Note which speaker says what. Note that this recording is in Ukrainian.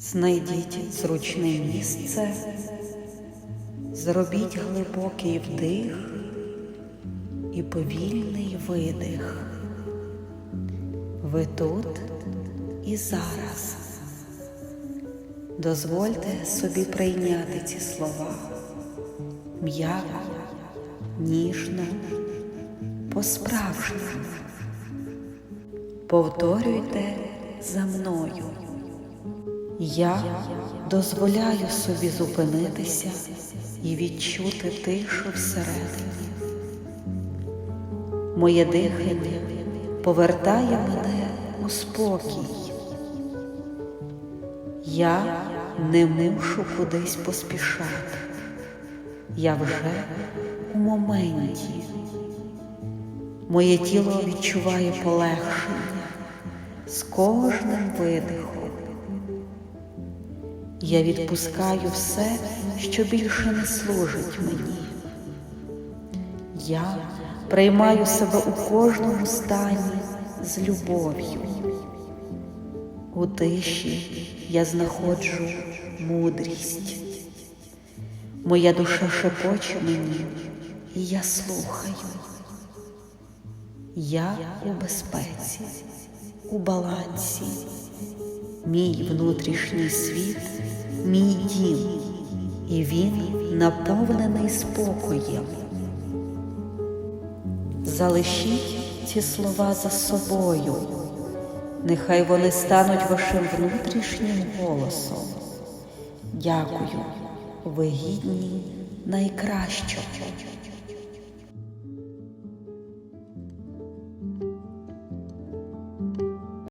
Speaker 1: Знайдіть зручне місце, зробіть глибокий вдих і повільний видих. Ви тут і зараз. Дозвольте собі прийняти ці слова м'яко, ніжно, по-справжньому. Повторюйте за мною. Я дозволяю собі зупинитися і відчути тишу всередині. Моє дихання повертає мене у спокій. Я не мушу кудись поспішати. Я вже у моменті. Моє тіло відчуває полегшення з кожним видихом. Я відпускаю все, що більше не служить мені. Я приймаю себе у кожному стані з любов'ю. У тиші я знаходжу мудрість. Моя душа шепоче мені, і я слухаю. Я у безпеці, у балансі. Мій внутрішній світ, і він наповнений спокоєм. Залишіть ці слова за собою, нехай вони стануть вашим внутрішнім голосом. Дякую, ви гідні найкращого.